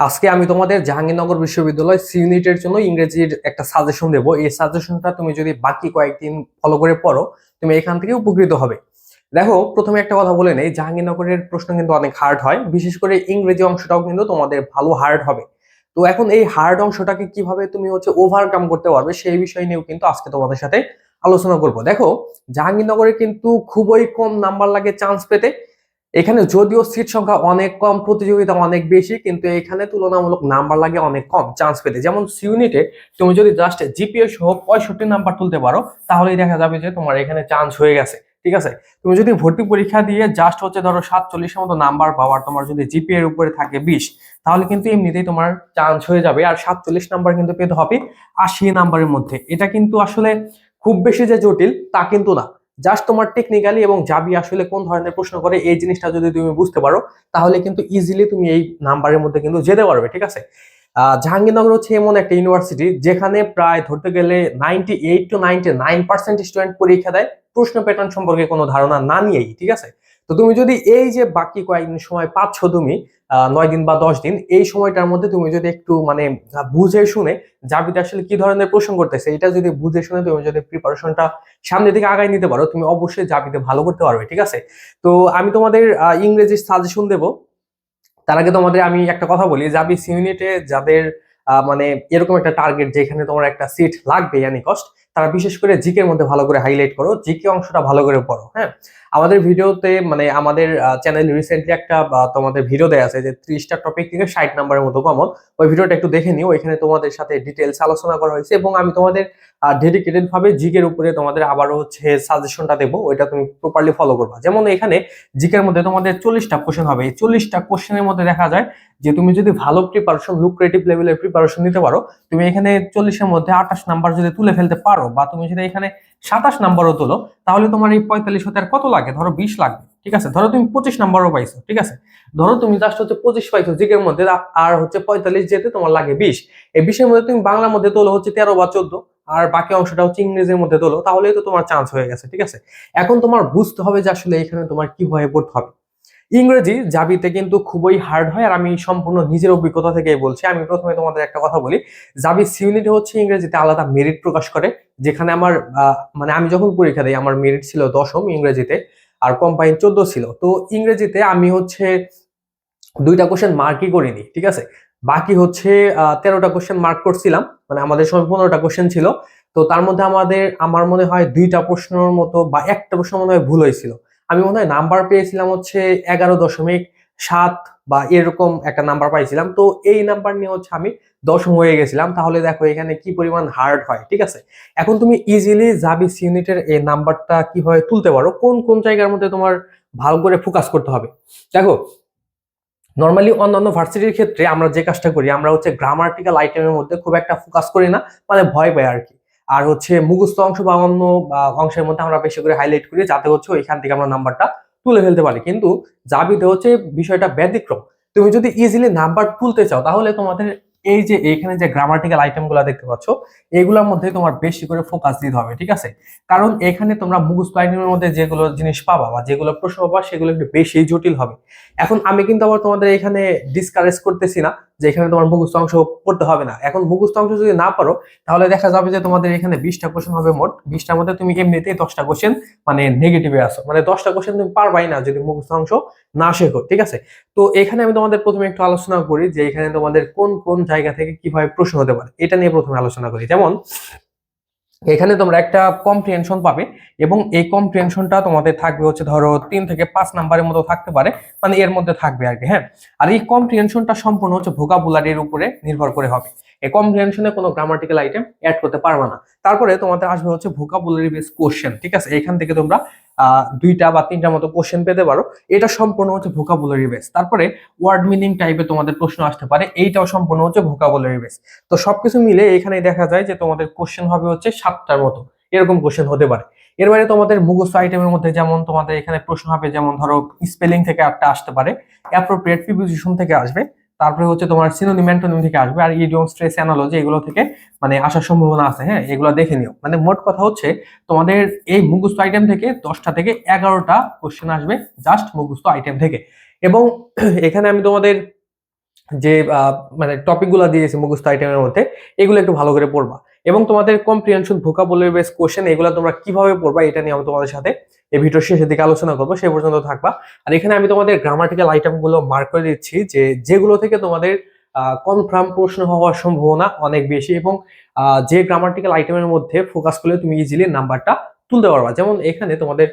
আজকে আমি তোমাদের জাহাঙ্গীরনগর বিশ্ববিদ্যালয় সি ইউনিটের জন্য ইংরেজির একটা সাজেশন দেবো। এই সাজেশনটা তুমি যদি বাকি কয়েকদিন ফলো করে পড়ো, তুমি এখান থেকে উপকৃত হবে। দেখো, প্রথমে একটা কথা বলে নেই, জাহাঙ্গীরনগরের প্রশ্ন কিন্তু অনেক হার্ড হয়, বিশেষ করে ইংরেজি অংশটাও কিন্তু তোমাদের ভালো হার্ড হবে। তো এখন এই হার্ড অংশটাকে কীভাবে তুমি হচ্ছে ওভারকাম করতে পারবে, সেই বিষয় নিয়েও কিন্তু আজকে তোমাদের সাথে আলোচনা করব। দেখো, জাহাঙ্গীরনগরে কিন্তু খুবই কম নাম্বার লাগে চান্স পেতে। এখানে যদিও সিট সংখ্যা অনেক কম, প্রতিযোগিতা অনেক বেশি, কিন্তু এখানে তুলনামূলক নাম্বার লাগে অনেক কম চান্স পেতে। যেমন ইউনিটে তুমি যদি জাস্ট জিপিএ সহ পঁয়ষট্টি নাম্বার তুলতে পারো, তাহলেই দেখা যাবে যে তোমার এখানে চান্স হয়ে গেছে, ঠিক আছে? তুমি যদি ভর্তি পরীক্ষা দিয়ে জাস্ট হচ্ছে ধরো সাতচল্লিশের মতো নাম্বার পাওয়ার, তোমার যদি জিপিএ এর উপরে থাকে বিশ, তাহলে কিন্তু এমনিতেই তোমার চান্স হয়ে যাবে। আর সাতচল্লিশ নাম্বার কিন্তু পেতে হবে আশি নাম্বারের মধ্যে। এটা কিন্তু আসলে খুব বেশি যে জটিল, তা কিন্তু না। জাস্ট তোমার টেকনিক্যালি এবং যাবি আসলে কোন ধরনের প্রশ্ন করে এই জিনিসটা যদি তুমি বুঝতে পারো, তাহলে কিন্তু ইজিলি তুমি এই নাম্বারের মধ্যে কিন্তু যেতে পারবে, ঠিক আছে? জাহাঙ্গীরনগর হচ্ছে এমন একটা ইউনিভার্সিটি যেখানে প্রায় ধরতে গেলে ninety eight to ninety nine percent student পরীক্ষা দেয়, প্রশ্ন প্যাটার্ন সম্পর্কে কোনো ধারণা না নিয়েই, ঠিক আছে? তো তুমি যদি এই যে বাকি কয়েকদিন সময় পাচ্ছ তুমি নয় দিন বা দশ দিন, এই সময়টার মধ্যে তুমি যদি একটু মানে বুঝে শুনে জাবিতে আসলে কি ধরনের প্রশ্ন করতেছে, এটা যদি বুঝে শুনে তুমি যদি প্রিপারেশনটা সামনের দিকে আগায় নিতে পারো, তুমি অবশ্যই জাবিতে ভালো করতে পারবে, ঠিক আছে? তো আমি তোমাদের ইংরেজি সাজেশন দেবো। তার আগে তোমাদের আমি একটা কথা বলি জাবি ইউনিটে যাদের মানে এরকম একটা টার্গেট যেখানে তোমার একটা সিট লাগবে ইয়ানি কস্ট তারা বিশেষ করে জিকের মধ্যে ভালো করে হাইলাইট করো জিকে অংশটা ভালো করে পড়ো হ্যাঁ? আমাদের ভিডিওতে মানে আমাদের চ্যানেল রিসেন্টলি একটা তোমাদের ভিডিও দেওয়া আছে যে ত্রিশটা টপিক থেকে ষাট নাম্বারের মতো কমন। ওই ভিডিওটা একটু দেখে নিও, ওইখানে তোমাদের সাথে ডিটেলস আলোচনা করা হয়েছে এবং আমি তোমাদের ডেডিকেটেড ভাবে জিকের উপরে তোমাদের আবারও হচ্ছে সাজেশনটা দেবো, ওইটা তুমি প্রপারলি ফলো করবা। যেমন এখানে জিকের মধ্যে তোমাদের চল্লিশটা কোশ্চেন হবে। এই চল্লিশটা কোশ্চেনের মধ্যে দেখা যায় যে তুমি যদি ভালো প্রিপারেশন লুক্রেটিভ লেভেলের প্রিপারেশন নিতে পারো, তুমি এখানে চল্লিশের মধ্যে আঠাশ নাম্বার যদি তুলে ফেলতে পারো বা তুমি যদি এখানে সাতাশ নাম্বারও তোলো, তাহলে তোমার এই পঁয়তাল্লিশ হতে আর কত লাগে? ধরো বিশ লাগবে, ঠিক আছে? ধরো তুমি পঁচিশ নাম্বারও পাইছো, ঠিক আছে? ধরো তুমি জাস্ট হচ্ছে পঁচিশ পাইছো, জিকের মধ্যে, আর হচ্ছে পঁয়তাল্লিশ যেতে তোমার লাগে বিশ। এই বিশের মধ্যে তুমি বাংলার মধ্যে তোলো হচ্ছে তেরো বা চোদ্দ, আর বাকি অংশটা হচ্ছে ইংরেজির মধ্যে তোলো, তাহলেই তো তোমার চান্স হয়ে গেছে, ঠিক আছে? এখন তোমার বুঝতে হবে যে আসলে এখানে তোমার কি হয়ে পড়তে হবে। ইংরেজি জাবিতে কিন্তু খুবই হার্ড হয়, আর আমি সম্পূর্ণ নিজের অভিজ্ঞতা থেকেই বলছি। আমি প্রথমে তোমাদের একটা কথা বলি। জাবি সিউনিট হচ্ছে ইংরেজিতে আলাদা মেরিট প্রকাশ করে, যেখানে আমার মানে আমি যখন পরীক্ষা দিই, আমার মেরিট ছিল দশম ইংরেজিতে, আর কম্পাইন চোদ্দ ছিল। তো ইংরেজিতে আমি হচ্ছে দুইটা কোশ্চেন মার্কই করিনি, ঠিক আছে? বাকি হচ্ছে তেরোটা কোশ্চেন মার্ক করছিলাম মানে আমাদের সময় পনেরোটা কোশ্চেন ছিল। তো তার মধ্যে আমাদের, আমার মনে হয় দুইটা প্রশ্নের মতো বা একটা প্রশ্ন মনে হয় ভুল হয়েছিল। আমি মনে হয় নাম্বার পেয়েছিলাম হচ্ছে এগারো দশমিক সাত বা এরকম একটা নাম্বার পাইছিলাম। তো এই নাম্বার নিয়ে হচ্ছে আমি দশম হয়ে গেছিলাম। তাহলে দেখো এখানে কি পরিমাণ হার্ড হয়, ঠিক আছে? এখন তুমি ইজিলি জাবিস ইউনিটের এই নাম্বারটা কীভাবে তুলতে পারো? কোন কোন জায়গার মধ্যে তোমার ভালো করে ফোকাস করতে হবে? দেখো নর্মালি অন্যান্য ভার্সিটির ক্ষেত্রে আমরা যে কাজটা করি, আমরা হচ্ছে গ্রামার্টিক্যাল আইটেমের মধ্যে খুব একটা ফোকাস করি না মানে ভয় পাই আর কি। আর হচ্ছে মুখস্থ অংশ বা অন্য অংশের মধ্যে আমরা বেশি করে হাইলাইট করি, যাতে হচ্ছে ওইখান থেকে আমরা নাম্বারটা তুলে ফেলতে পারি। কিন্তু জাবিতে হচ্ছে বিষয়টা ব্যতিক্রম। তুমি যদি ইজিলি নাম্বার তুলতে চাও, তাহলে তোমাদের এই যে এখানে যে গ্রামাটিক্যাল আইটেমগুলো দেখতে পাচ্ছ, এগুলোর মধ্যে তোমার বেশি করে ফোকাস দিতে হবে, ঠিক আছে? কারণ এখানে তোমরা মুখস্থ আইটেমের মধ্যে যেগুলো জিনিস পাবা বা যেগুলো প্রশ্ন পাবা, সেগুলো একটু বেশি জটিল হবে। এখন আমি কিন্তু আবার তোমাদের এখানে ডিসকারেজ করতেছি না যে এখানে তোমার মুখস্থ অংশ পড়তে হবে না। এখন মুখস্থ অংশ যদি না পারো, তাহলে দেখা যাবে যে তোমাদের এখানে বিশটা কোশ্চেন হবে মোট। বিশটার মধ্যে তুমি এমনিতেই দশটা কোশ্চেন মানে নেগেটিভে আসো মানে দশটা কোশ্চেন তুমি পারবাই না যদি মুখস্থ অংশ না শেখো ঠিক আছে? তো এখানে আমি তোমাদের প্রথমে একটু আলোচনা করি যে এখানে তোমাদের কোন কোন জায়গা থেকে কীভাবে প্রশ্ন হতে পারে। এটা নিয়ে প্রথমে আলোচনা করি। যেমন, এখানে তোমরা একটা কম্প্রিহেনশন পাবে এবং এই কম্প্রিহেনশনটা তোমাদের থাকবে হচ্ছে ধরো তিন থেকে পাঁচ নাম্বারের মতো থাকতে পারে মানে এর মধ্যে থাকবে আর কি হ্যাঁ? আর এই কম্প্রিহেনশনটা সম্পূর্ণ হচ্ছে ভোকাবুলারির উপরে নির্ভর করে হবে। এই কম্প্রিহেনশনে কোনো গ্রামাটিক্যাল আইটেম অ্যাড করতে পারবে না। তারপরে তোমাদের আসবে হচ্ছে ভোকাবুলারি বেস কোশ্চেন ঠিক আছে? এখান থেকে তোমরা দুইটা বা তিনটা মতো কোশ্চেন পেতে পারো। এটা সম্পূর্ণ হচ্ছে ভোকাবুলারি বেস তারপরে ওয়ার্ড মিনিং টাইপে তোমাদের প্রশ্ন আসতে পারে। এইটাও সম্পূর্ণ হচ্ছে ভোকাবুলারি বেস তো সবকিছু মিলে এখানে দেখা যায় যে তোমাদের কোশ্চেন হবে হচ্ছে সাতটার মতো। এরকম কোশ্চেন হতে পারে। এর বাইরে তোমাদের মুখস্থ আইটেমের মধ্যে যেমন তোমাদের এখানে প্রশ্ন হবে, যেমন ধরো স্পেলিং থেকে একটা আসতে পারে। অ্যাপ্রোপ্রিয়েট প্রিপোজিশন থেকে আসবে। তারপরে হচ্ছে তোমার সিনোনিম অ্যান্টোনিম থেকে আসবে আর ইডিয়ম স্ট্রেস অ্যানালজি এগুলো থেকে মানে আসার সম্ভাবনা আছে হ্যাঁ? এগুলো দেখে নিও। মানে মোট কথা হচ্ছে তোমাদের এই মুখস্থ আইটেম থেকে দশটা থেকে এগারোটা কোশ্চেন আসবে জাস্ট মুখস্থ আইটেম থেকে। এবং এখানে আমি তোমাদের যে মানে টপিকগুলো দিয়েছি মুখস্থ আইটেমের মধ্যে, এগুলো একটু ভালো করে পড়বা। এবং তোমাদের কম্প্রিহেনশন ভোকাবুলারি বেস কোশ্চেন এগুলো তোমরা কীভাবে পড়বা এটা নিয়ে আমি তোমাদের সাথে এই ভিডিওর শেষের দিকে আলোচনা করব সে পর্যন্ত থাকবা। আর এখানে আমি তোমাদের গ্রামাটিক্যাল আইটেমগুলো মার্ক করে দিচ্ছি যে যেগুলো থেকে তোমাদের কনফার্ম প্রশ্ন হওয়ার সম্ভাবনা অনেক বেশি এবং যে গ্রামাটিক্যাল আইটেমের মধ্যে ফোকাস করলে তুমি ইজিলি নাম্বারটা তুলতে পারবা। যেমন এখানে তোমাদের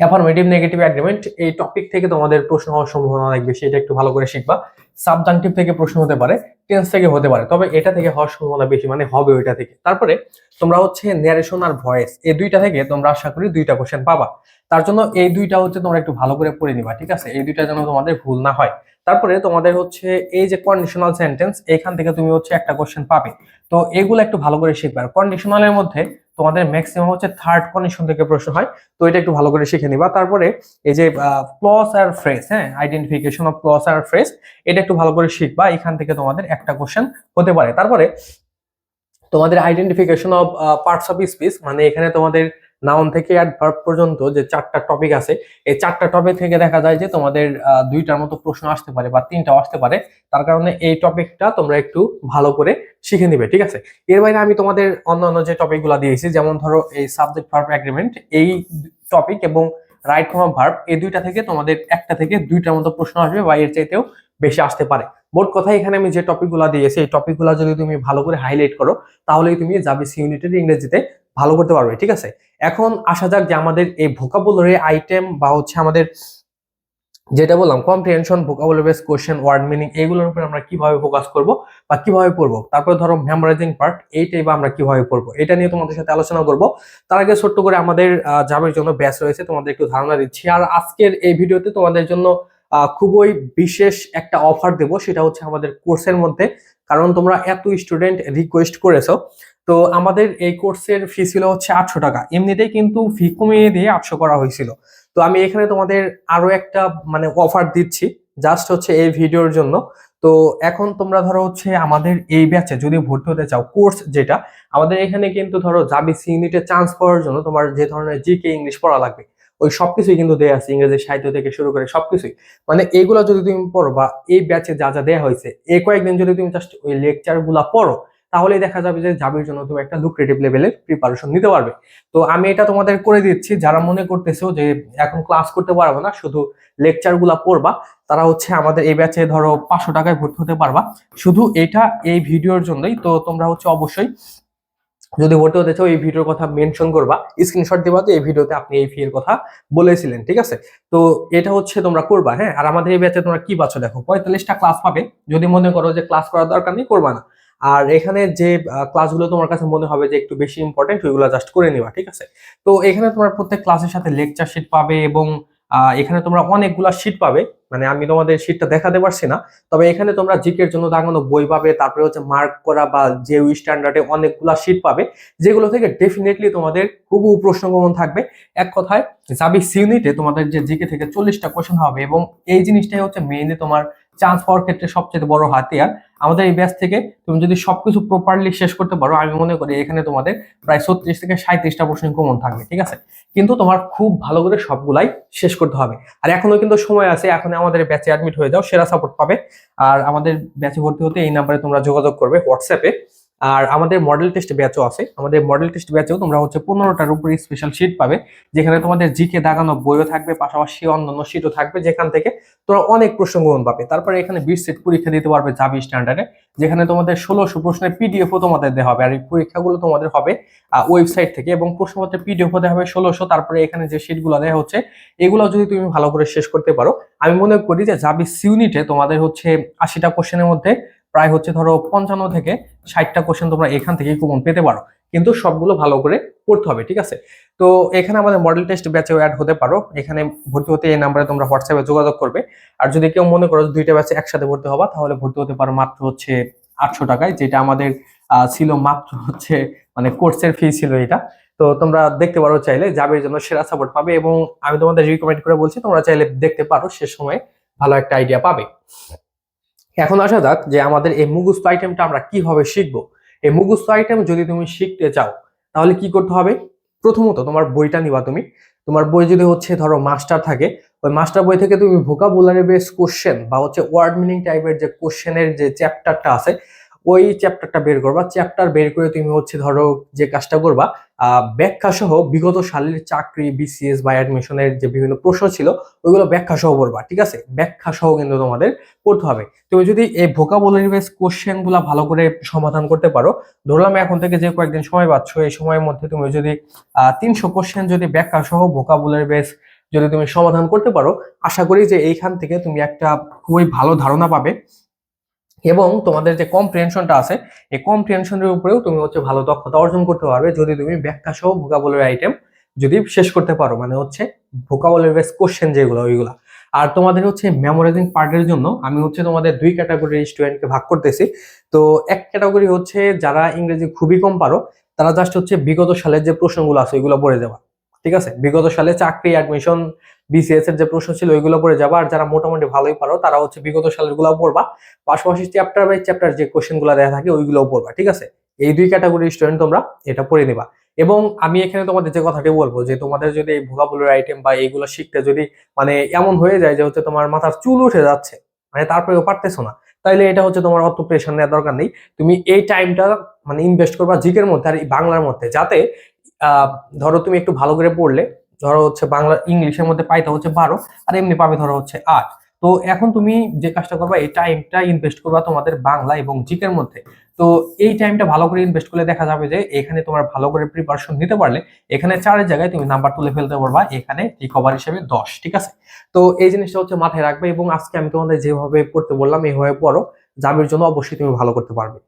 অ্যাফার্মেটিভ নেগেটিভ অ্যাগ্রিমেন্ট এই টপিক থেকে তোমাদের প্রশ্ন হওয়ার সম্ভাবনা অনেক বেশি, এটা একটু ভালো করে শিখবা। সাবজাংটিভ থেকে প্রশ্ন হতে পারে টেন্স থেকে হতে পারে। তবে এটা থেকে হওয়ার সম্ভাবনা বেশি মানে হবে ওইটা থেকে। তারপরে তোমরা হচ্ছে ন্যারেশন আর ভয়েস এই দুইটা থেকে তোমরা আশা করি দুইটা কোশ্চেন পাবা। তার জন্য এই দুইটা হচ্ছে তোমরা একটু ভালো করে পড়ে নিবা, ঠিক আছে? এই দুইটা যেন তোমাদের ভুল না হয়। তারপরে তোমাদের হচ্ছে এই যে কন্ডিশনাল সেন্টেন্স এখান থেকে তুমি হচ্ছে একটা কোশ্চেন পাবে। তো এগুলো একটু ভালো করে শিখবে। আর কন্ডিশনালের মধ্যে তোমাদের ম্যাক্সিমাম হচ্ছে থার্ড কন্ডিশন থেকে প্রশ্ন হয়, তো এটা একটু ভালো করে শিখে নিবা। তারপরে এই যে ক্লস আর ফ্রেজ হ্যাঁ আইডেন্টিফিকেশন অফ ক্লস আর ফ্রেজ এটা একটু ভালো করে শিখবা, এখান থেকে তোমাদের একটা কোশ্চেন হতে পারে। তারপরে তোমাদের identification of parts of speech মানে এখানে তোমাদের নাউন থেকে অ্যাডভার্ব পর্যন্ত যে চারটা টপিক আছে, এই চারটা টপিক থেকে দেখা যায় যে তোমাদের দুইটার মতো প্রশ্ন আসতে পারে বা তিনটাও আসতে পারে। তার কারণে এই টপিকটা তোমরা একটু ভালো করে শিখে নিবে, ঠিক আছে? এর বাইরে আমি তোমাদের অন্যান্য যে টপিকগুলো দিয়েছি, যেমন ধরো এই সাবজেক্ট ভার্ব এগ্রিমেন্ট এই টপিক এবং রাইট ফর্ম ভার্ব এই দুইটা থেকে তোমাদের একটা থেকে দুইটার মতো প্রশ্ন আসবে বা এর চাইতেও বেশি আসতে পারে। মোট কথা এখানে আমি যে টপিকগুলো দিয়েছি, এই টপিকগুলো যদি তুমি ভালো করে হাইলাইট করো, তাহলেই তুমি জাবিসি ইউনিটের ইংরেজিতে ভালো করতে পারবে, ঠিক আছে? এখন আসা যাক যে আমাদের এই ভোকাবুলারি আইটেম বা হচ্ছে আমাদের যেটা বললাম comprehension vocabulary base question word meaning এগুলোর উপর আমরা কীভাবে ফোকাস করব বা কীভাবে পড়ব? তারপরে ধরো মেমোরাইজিং পার্ট এইটাই বা আমরা কীভাবে পড়ব? এটা নিয়ে তোমাদের সাথে আলোচনা করব। তার আগে ছোট্ট করে আমাদের জাবের জন্য ব্যাচ রয়েছে, তোমাদের একটু ধারণা দিচ্ছি। আর আজকের এই ভিডিওতে তোমাদের জন্য খুবই বিশেষ একটা অফার দেব, সেটা হচ্ছে আমাদের কোর্সের মধ্যে। কারণ তোমরা এত স্টুডেন্ট রিকোয়েস্ট করেছ তো আমাদের এই কোর্সের ফি ছিল হচ্ছে আটশো টাকা। এমনিতেই কিন্তু ফি কমিয়ে দিয়ে আটশো করা হয়েছিল। তো আমি এখানে তোমাদের আরও একটা মানে অফার দিচ্ছি জাস্ট হচ্ছে এই ভিডিওর জন্য। তো এখন তোমরা ধরো হচ্ছে আমাদের এই ব্যাচে যদি ভর্তি হতে চাও কোর্স যেটা, আমাদের এখানে কিন্তু ধরো জাবিসি ইউনিটে চান্স পাওয়ার জন্য তোমার যে ধরনের জিকে ইংলিশ পড়া লাগবে, ওই সবকিছুই কিন্তু দেয়া আছে, ইংরেজি সাহিত্য থেকে শুরু করে সবকিছুই। মানে এইগুলো যদি তুমি পড়ো বা এই ব্যাচে যা যা দেয়া হয়েছে এই কয়েকদিন যদি তুমি জাস্ট ওই লেকচারগুলা পড়ো তাহলেই দেখা যাবে যে জাবির জন্য তুমি একটা লুক্রেটিভ লেভেলের প্রিপারেশন নিতে পারবে। তো আমি এটা তোমাদের করে দিচ্ছি, যারা মনে করতেছো যে এখন ক্লাস করতে পারবে না, শুধু লেকচারগুলা পড়বা, তারা হচ্ছে আমাদের এই ব্যাচে ধরো পাঁচশো টাকায় ভর্তি হতে পারবা। শুধু এটা এই ভিডিওর জন্যই, তো তোমরা হচ্ছে অবশ্যই যদি ভর্তি হতে চাও, এই ভিডিওর কথা মেনশন করবা স্ক্রিনশট দিবা তো এই ভিডিওতে আপনি এই ফি এর কথা বলেছিলেন, ঠিক আছে? তো এটা হচ্ছে তোমরা করবা হ্যাঁ? আর আমাদের এই ব্যাচে তোমরা কি পাচ্ছ দেখো, পঁয়তাল্লিশটা ক্লাস পাবে। যদি মনে করো যে ক্লাস করার দরকার নেই, করবা না। আর এখানে যে ক্লাসগুলো তোমার কাছে মনে হবে যে একটু বেশি ইম্পর্টেন্ট ওইগুলো জাস্ট করে নিবা, ঠিক আছে? তো এখানে তোমরা প্রত্যেক ক্লাসের সাথে লেকচার শিট পাবে এবং এখানে তোমরা অনেকগুলা শিট পাবে। মানে আমি তোমাদের শিটটা দেখাতে পারছি না, তবে এখানে তোমরা জিকের জন্য দাগানো বই পাবে, তারপরে হচ্ছে মার্ক করা বা যে স্ট্যান্ডার্ডে অনেকগুলা শিট পাবে, যেগুলো থেকে ডেফিনেটলি তোমাদের হুবহু প্রশ্ন কমন থাকবে। এক কথায় সাবিক্স ইউনিটে তোমাদের যে জিকে থেকে চল্লিশটা কোশ্চেন হবে এবং এই জিনিসটাই হচ্ছে মেইনলি তোমার চান্স পাওয়ার ক্ষেত্রে সবচেয়ে বড় হাতিয়ার। আমাদের এই ব্যাচ থেকে তুমি যদি সবকিছু প্রপারলি শেষ করতে পারো, আমি মনে করি এখানে তোমাদের প্রায় ছত্রিশ থেকে সাঁত্রিশটা প্রশ্ন কমন থাকবে, ঠিক আছে? কিন্তু তোমার খুব ভালো করে সবগুলাই শেষ করতে হবে। আর এখনও কিন্তু সময় আছে, এখন আমাদের ব্যাচে অ্যাডমিট হয়ে যাও, সেরা সাপোর্ট পাবে। আর আমাদের ব্যাচে ভর্তি হতে এই নাম্বারে তোমরা যোগাযোগ করবে হোয়াটসঅ্যাপে আর আমাদের মডেল টেস্ট ব্যাচও আছে। আমাদের মডেল টেস্ট ব্যাচেও তোমরা হচ্ছে পনেরোটার উপরে স্পেশাল শিট পাবে, যেখানে তোমাদের জিকে দাগানো বইও থাকবে, পাশাপাশি অন্যান্য শিটও থাকবে, যেখান থেকে তোমরা অনেক গ্রহণ পাবে। তারপরে এখানে বিশ সেট পরীক্ষা দিতে পারবে জাবি স্ট্যান্ডার্ডে যেখানে তোমাদের ষোলোশো প্রশ্নের পিডিএফও তোমাদের দেওয়া হবে। আর এই পরীক্ষাগুলো তোমাদের হবে ওয়েবসাইট থেকে এবং প্রশ্নপত্রের পিডিএফও দেওয়া হবে ষোলোশো। তারপরে এখানে যে শিটগুলো দেওয়া হচ্ছে, এগুলো যদি তুমি ভালো করে শেষ করতে পারো, আমি মনে করি যে জাবি ইউনিটে তোমাদের হচ্ছে আশিটা কোশ্চেনের মধ্যে প্রায় হচ্ছে ধরো পঞ্চান্ন থেকে ষাটটা কোশ্চেন তোমরা এখান থেকে কমন পেতে পারো। কিন্তু সবগুলো ভালো করে পড়তে হবে, ঠিক আছে? তো এখানে আমাদের মডেল টেস্ট ব্যাচেও অ্যাড হতে পারো। এখানে ভর্তি হতে এই নাম্বারে তোমরা হোয়াটসঅ্যাপে যোগাযোগ করবে। আর যদি কেউ মনে করো দুইটা ব্যাচে একসাথে ভর্তি হবা, তাহলে ভর্তি হতে পারো মাত্র হচ্ছে আটশো টাকায়, যেটা আমাদের ছিল মাত্র হচ্ছে মানে কোর্সের ফি ছিল এটা। তো তোমরা দেখতে পারো চাইলে যাবের জন্য সেরা সাপোর্ট পাবে এবং আমি তোমাদের রিকমেন্ড করে বলছি, তোমরা চাইলে দেখতে পারো, সে সময় ভালো একটা আইডিয়া পাবে। এখন আসা যাক যে আমাদের এই মুগুস্ত আইটেমটা আমরা কীভাবে শিখব। এই মুগুস্ত আইটেম যদি তুমি শিখতে চাও, তাহলে কি করতে হবে? প্রথমত তোমার বইটা নিবা তুমি। তোমার বই যদি হচ্ছে ধরো মাস্টার থাকে, ওই মাস্টার বই থেকে তুমি ভোকাবুলারি বেস কোশ্চেন বা হচ্ছে ওয়ার্ড মিনিং টাইপের যে কোশ্চেনের যে চ্যাপ্টারটা আছে ওই চ্যাপ্টারটা বের করবা। চ্যাপ্টার বের করে তুমি হচ্ছে ধরো যে কাজটা করবা ব্যাখ্যা সহ বিগত সালের চাকরি বিসিএস বা অ্যাডমিশনের যে বিভিন্ন প্রশ্ন ছিল, ওইগুলো ব্যাখ্যা সহ পড়বা, ঠিক আছে? ব্যাখ্যা সহ কিন্তু তোমাদের করতে হবে। তুমি যদি এই ভোকাবুলারি বেস কোশ্চেনগুলা ভালো করে সমাধান করতে পারো, ধরলাম এখন থেকে যে কয়েকদিন সময় পাচ্ছ, এই সময়ের মধ্যে তুমি যদি তিনশো কোশ্চেন যদি ব্যাখ্যা সহ ভোকাবুলারি বেস যদি তুমি সমাধান করতে পারো, আশা করি যে এইখান থেকে তুমি একটা খুবই ভালো ধারণা পাবে। এবং তোমাদের যে কম্প্রিহেনশনটা আছে, এই কম্প্রিহেনশনের উপরেও তুমি হচ্ছে ভালো দক্ষতা অর্জন করতে পারবে যদি তুমি ব্যাখ্যা সহ ভোকাবলের আইটেম যদি শেষ করতে পারো মানে হচ্ছে ভোকাবলের বেস কোশ্চেন যেগুলো, ওইগুলা। আর তোমাদের হচ্ছে মেমোরাইজিং পার্টের জন্য আমি হচ্ছে তোমাদের দুই ক্যাটাগরির স্টুডেন্টকে ভাগ করতেছি। তো এক ক্যাটাগরি হচ্ছে যারা ইংরেজি খুবই কম পারো, তারা জাস্ট হচ্ছে বিগত সালের যে প্রশ্নগুলো আছে, ওইগুলো পড়ে যাওয়া ঠিক আছে? বিগত সালে চাকরি অ্যাডমিশন বিসিএস এর যে প্রশ্ন ছিল, ওইগুলো পড়ে যাবা। আর যারা মোটামুটি ভালোই পারো, তারা হচ্ছে বিগত সালেরগুলো পড়বা। পাশাপাশি চ্যাপ্টার বাই চ্যাপ্টার যে কোশ্চেনগুলো দেওয়া থাকে, ওইগুলোও পড়বা, ঠিক আছে? এই দুই ক্যাটাগরির স্টুডেন্ট তোমরা এটা পড়ে নিবা। এবং আমি এখানে তোমাদের যে কথাটি বলব, যে তোমাদের যদি এই ভোকাবুলারি আইটেম বা এইগুলো শিখতে যদি মানে এমন হয়ে যায় যে হচ্ছে তোমার মাথার চুল উঠে যাচ্ছে মানে তারপরেও পারতেছো না, তাইলে এটা হচ্ছে তোমার অত প্রেশার নেওয়ার দরকার নেই। তুমি এই টাইমটা মানে ইনভেস্ট করবা জিকের মধ্যে আর বাংলার মধ্যে, যাতে ধরো তুমি একটু ভালো করে পড়লে, ধরো হচ্ছে বাংলা, ইংলিশের মধ্যে পাইতে হচ্ছে বারো, আর এমনি পাবে ধরো হচ্ছে আট। তো এখন তুমি যে কাজটা করবা, এই টাইমটা ইনভেস্ট করবা তোমাদের বাংলা এবং জিকের মধ্যে। তো এই টাইমটা ভালো করে ইনভেস্ট করলে দেখা যাবে যে, এখানে তোমার ভালো করে প্রিপারেশন নিতে পারলে, এখানে চারের জায়গায় তুমি নাম্বার তুলে ফেলতে পারবা, এখানে রিকভার হিসেবে দশ, ঠিক আছে? তো এই জিনিসটা হচ্ছে মাথায় রাখবে এবং আজকে আমি তোমাদের যেভাবে পড়তে বললাম এইভাবে পড়ো জামির জন্য অবশ্যই তুমি ভালো করতে পারবে।